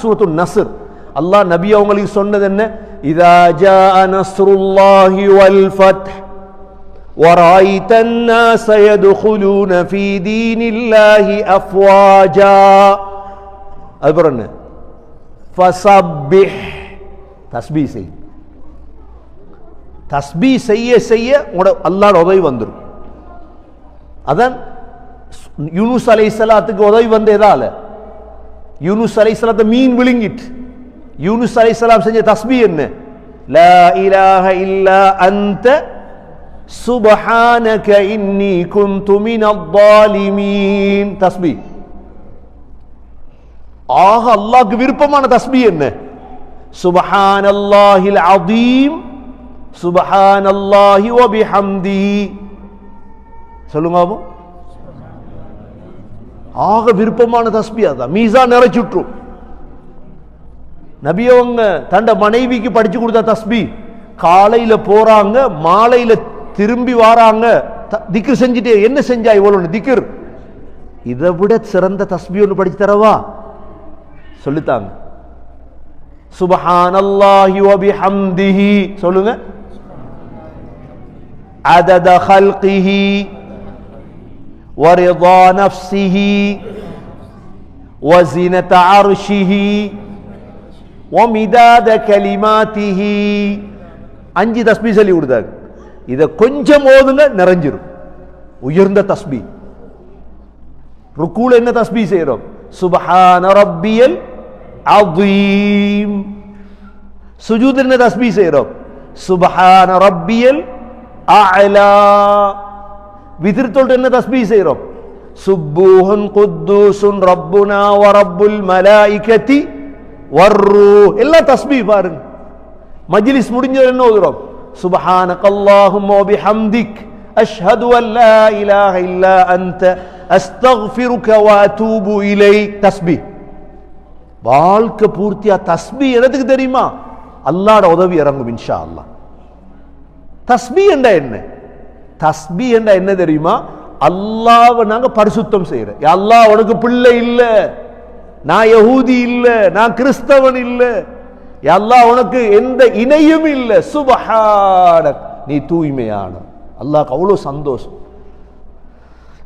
சூரத்து Nasr அல்லாஹ் நபி அவங்களுக்கு சொன்னது என்ன இதா ஜாஅ நஸ்ருல்லாஹி வல் ஃபத்ஹ் ورأيت الناس يدخلون في دين الله أفواجا அப்புறம் என்ன ஃபசப்பிஹ் தஸ்பீ செய் தஸ்பீ செய்ய செய்ய உங்களோட அல்லாஹ் உதவி வந்துடும் அதான் யூனுஸ் அலை சலாத்துக்கு உதவி வந்ததால يونس عليه السلام ده مين بلينج يونس عليه السلام سنجي تسبيح انه لا إله إلا أنت سبحانك إني كنت من الظالمين تسبيح آه الله كبير بمعنى تسبيح انه سبحان الله العظيم سبحان الله وبحمده سلوا ابو ஆக விருப்பமான தஸ்பி அதான் மீசா நிறைச்சுட்ரும் நபி அவங்க தண்ட மனைவிக்கு படிச்சு கொடுத்த தஸ்பி. காலையில போறாங்க மாலையில திரும்பி வராங்க. திக்கு செஞ்சுட்டு என்ன செஞ்சா இவ்வளோ திக்கர் இதை விட சிறந்த தஸ்பி ஒன்று படிச்சு தரவா? சொல்லித்தாங்க. சுபஹானல்லாஹி வபிஹம்திஹி. சொல்லுங்க. அதத ஹல்கிஹி. ورضا نفسه وزنة عرشه ومداد كلماته அஞ்சு தஸ்பி சொல்லி கொடுத்தாங்க இதை கொஞ்சம் ஓதுங்க நிறைஞ்சிரும் உயர்ந்த தஸ்பி ருக்கூல என்ன தஸ்பி செய்யறோம் சுபஹான ரப்பியல் அதீம் சுஜூத் என்ன தஸ்பி செய்யறோம் சுபஹான ரப்பியல் அலா விதிர் தொல்ட்டு என்ன தஸ்பீ செய்கிறோம் சுப்பூஹன் குத்தூசுன் ரப்புனா வரப்புல் மலாய்கத்தி வர்ரு எல்லாம் தஸ்பீ பாருங்க மஜ்லிஸ் முடிஞ்சது என்ன ஓதுறோம் சுபஹானக அல்லாஹும் வ பிஹம்திக் அஷ்ஹது அல்லா இலாஹ இல்லா அன்த அஸ்தக்ஃபிருக வ இலை இலைக் தஸ்பீ வாழ்க்கை பூர்த்தியா தஸ்பீ எதுக்கு தெரியுமா அல்லாட உதவி இறங்கும் இன்ஷா அல்லாஹ் தஸ்பி என்றா என்ன தஸ்பி என்ற என்ன தெரியுமா? அல்லாவை நாங்க பரிசுத்தம் செய்யறோம் அல்லா அல்லாஹ் உனக்கு பிள்ளை இல்ல. நான் யகூதி இல்ல. நான் கிறிஸ்தவன் இல்ல. யா உனக்கு எந்த இணையும் இல்ல. சுபஹான நீ தூய்மையான. அல்லாஹ் அவ்வளவு சந்தோஷம்.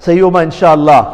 செய்வோமா இன்ஷா அல்லாஹ்?